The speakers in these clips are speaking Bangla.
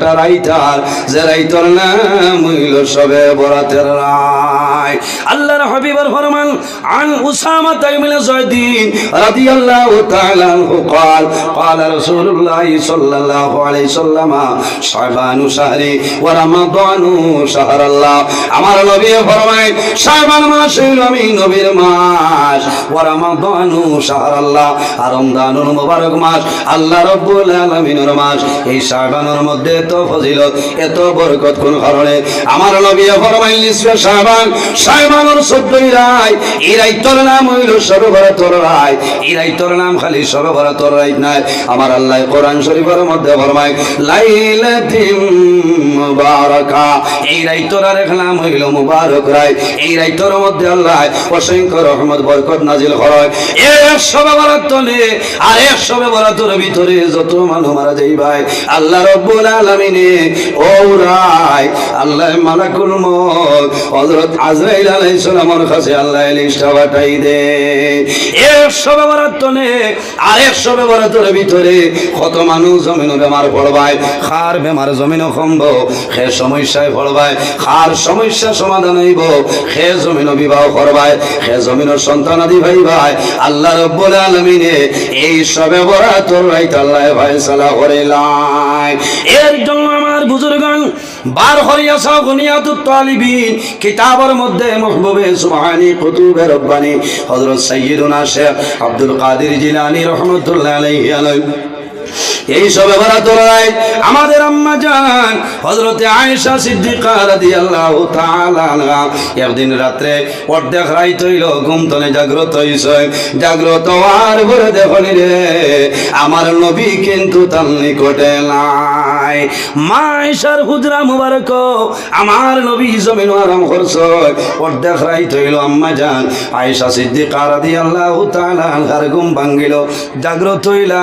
একটা রাইটার যে রাইটার নাম হইল সবে বরাতের রায় আল্লাহর হাবিবার ফরমান আন উসামা তাইমিল জয়দিন রাদিয়াল্লাহু তাআলা আনহু قال قال رسول الله صلى الله عليه وسلم শাবান শাহরি ওয়া রমাদান শাহর আল্লাহ আমার নবী ফরমায় শাবান মাস হইল আমি নবীর মাস ওয়া রমাদান শাহর আল্লাহ আর রমজানুল মুবারক মাস আল্লাহ রাব্বুল আলামিনের মাস এই শাবানের মধ্যে এত ফজিলত এত বরকত কোন কারণে আমার নবী ফরমাইল নিসফে শাবান শাবানের 14 রায়। এরাই তোর নাম হইল সর্বভারতর রায়। এরাই তোর নাম খালি সর্বভারতর রায় নাই। আমার আল্লাহ কোরআন শরীফের মধ্যে ফরমায় লাইলাতিম মুবারাকা। এই রাইতর নাম হইল মুবারক রায়। এই রাইতর মধ্যে আল্লাহ অসংখ্য রহমত, বরকত নাজিল হয়। এক সবে তলে আর এক সবে ভিতরে যত মানুষ মারা যাই ভাই। আল্লাহ রব্বুল আলামিনে, ও রায়, আল্লাহ মালাকুল মত হযরত আজরাইল আলাইহিস সালামের কাছে আল্লাহ লিস্ট পাঠাই দে। এক সবে তলে আর এক সবে ভিতরে কত মানুষ জমিন বেমার পড়বায় খার বেমার জমিন কমব। সে সমস্যায় পড়বায় খার সমস্যা সমাধান হইব। সে জমিন বিবাহ করবায় সে জমিনের সন্তান আদি ভাই ভাই আল্লাহ রব্বুল আলামিনে এই সবে বরাতর রাইত আল্লাহ ফয়সালা করিলাই এর জন্য আমার বুজুর্গান, বার হরিয়া সাহ গুনিয়াতুত তালিবিন, কিতাবের মধ্যে মহবুবে সুবহানি কুতুবে রব্বানি। হযরত সাইয়্যিদুনা শেখ আব্দুল কাদের জিলানী রহমাতুল্লাহ আলাইহি আলাইহি এই সবে তোরাই আমাদের আম্মা জান হজরতে আয়েশা সিদ্দিকা রাদিয়াল্লাহু তাআলা একদিন রাত্রে অর্ধেক রাইত হইল, ঘুম তলে জাগ্রত হইছে। জাগ্রত আর পরে দেখনি রে, আমার নবী কিন্তু তার নিকটে নাই মা আয়েশার হুজরা মুবারক, আমার নবী জমিন আরাম অর্ধেক রাইত হইল আম্মা জান। আয়েশা জাগ্রত হইলা,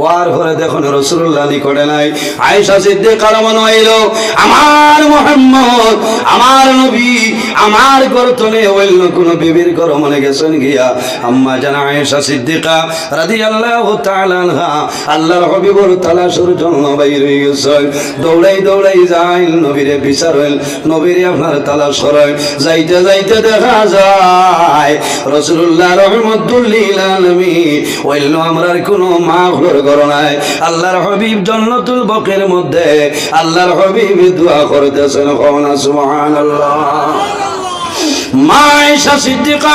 ওয়ার ঘরে দেখুন নিকটে নাই। আয়েশা আমার মোহাম্মদ, আমার নবী, আমার গর্তনে অন্য কোন বিবির ঘর মনে গেছেন গিয়া। আম্মা জানা, আয়েশা সিদ্দিকা রাদিয়াল্লাহু তাআলা আনহা, আল্লাহর হাবিবুর তালাশের জন্য হয়ে গেছে দৌড়াই দৌড়াই যাই নবীরে বিচার হইল নবীরে আপনার তালাশ করেন যাইতে যাইতে দেখা যায় রসুল্লাহ রহমতুল্লিল ওইল আমরার কোনো মা ঘর ঘর নাই। আল্লাহর হবিব জন্নতুল বকের মধ্যে, আল্লাহর হবিব দোয়া করতেছেন কমনা সুবহানাল্লাহ। মা আয়েশা সিদ্দিকা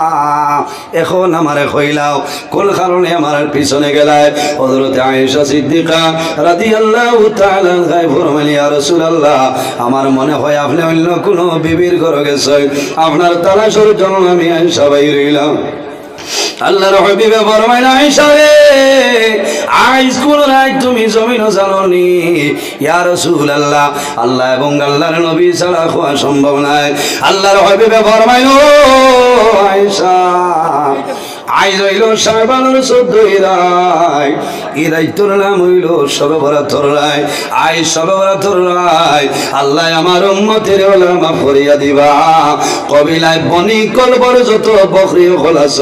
এখন আমারে কইলাও কোন কারণে আমার পিছনে গেলায়? হযরত আয়েশা সিদ্দিকা আনহা ফরমাইলি ইয়া আমার মনে হয় আপনি অন্য কোনো বিবির ঘরে গেছেন। আপনার তালাশের জন্য আমি আয়েশা বাইর হইলাম আল্লাহর হাবিবে ফরমাইল আয়েশা রে, আইস কোন রাত তুমি জমিনও জানোনি? ইয়া রাসূলুল্লাহ, আল্লাহ এবং আল্লাহর নবী ছাড়া হওয়া সম্ভব নয়। আল্লাহর হাবিবে ফরমাইল আইজ হইল সাবানোর চোদ্দই রায় এই রাইতর নাম হইল সবে ভরা তোর রায়। আই সবে ভরা তোর রায়। আল্লাহ আমার উম্মতের ওলামা ফরিয়া দিবা। কবিলায় বনি কলবর যত বকরি খোলাছ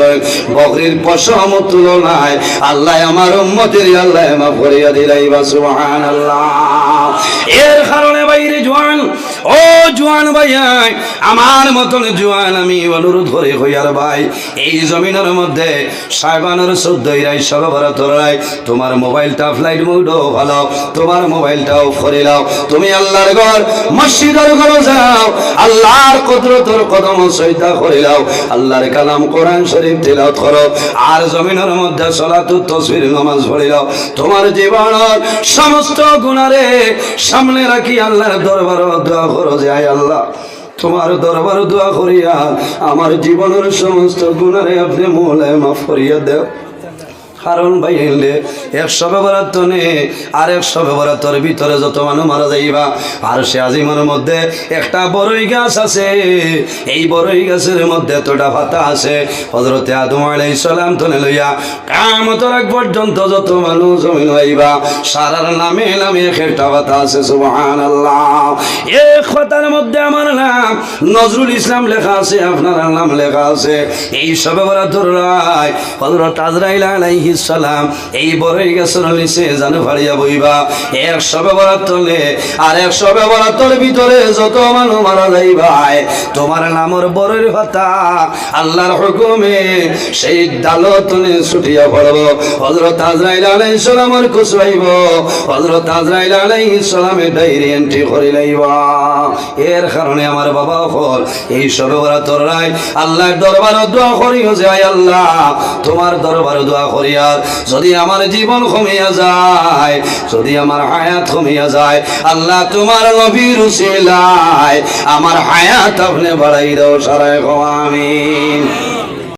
বকরির পশম তুলনায় আল্লাহ আমার উম্মতের আল্লাহ মা ফরিয়া দিলাইবা সুবহানাল্লাহ এর কারণে বাইরে জোয়ান ও জোয়ান ভাইয়াই আমার মতন জোয়ান আমি অনুরোধ করে হইয়ার ভাই। এই জমিনের মধ্যে সাইবানের চোদ্দই রাই সরবরাহ তোরাই তোমার মোবাইলটা ফ্লাইট মোডও ভালো। তোমার মোবাইলটাও ফরে লাও তুমি আল্লাহর ঘর, মসজিদের ঘর যাও। আল্লাহর কুদরতর কদম সইতা করে লাও আল্লাহর কালাম কোরআন শরীফ তেলাওয়াত করো। আর জমিনের মধ্যে সলাতুত তসবির নামাজ পড়ে লাও তোমার জীবনের সমস্ত গুণারে সামনে রাখি আল্লাহর দরবার দোয়া করো যে আয় আল্লাহ, তোমার দরবার দোয়া করিয়া আমার জীবনের সমস্ত গুণারে আপনি মোলায় মাফ করিয়া দেও। কারণ বাইলে একশো ব্যবহার নে আর একশো ব্যবহার ভিতরে যত মানুষ মারা যাইবা। আর সে আজিমের মধ্যে একটা বড়ই গাছ আছে। এই বড়ই গাছের মধ্যে তোটা ভাতা আছে। হজরতে আদম আলাই সালাম তনে লইয়া কামতর এক পর্যন্ত যত মানুষ জমিন হইবা সারার নামে নামে এক একটা পাতা আছে সুবহান আল্লাহ এক কথার মধ্যে আমার নাম, নজরুল ইসলাম লেখা আছে, আপনার নাম লেখা আছে। এই সবে বলা ধরাই হজরত আজরাইল আলাইহিস সালাম, এই বড়ই গাছের নিচে, জানো ফাড়িয়া বইবা। এক সবে বরাত তলে আর এক সবে বরাত তলে ভিতরে যত মানুষ মারা যাইবাই তোমার নামর বড়ের ভাতা, আল্লাহর হুকুমে সেই ডালতনে ছুটিয়া পড়ব। হজরত আজরাইল আলাইহিস সালামের কুসবাইব হজরত আজরাইল আলাইহিস সালামে ডাইরি এন্ট্রি করে লাইবা। এর কারণে আমার বাবা ফল এই সবে ওরা তোর রায়, আল্লাহর দরবারে দোয়া করিও যে, আয় আল্লাহ, তোমার দরবারে দোয়া করিয়ার যদি আমার জীবন কমিয়া যায়, যদি আমার হায়াত কমিয়া যায়, আল্লাহ তোমার নবীর উসিলায় আমার হায়াত আপনি বাড়াই দাও সারায় আমিন।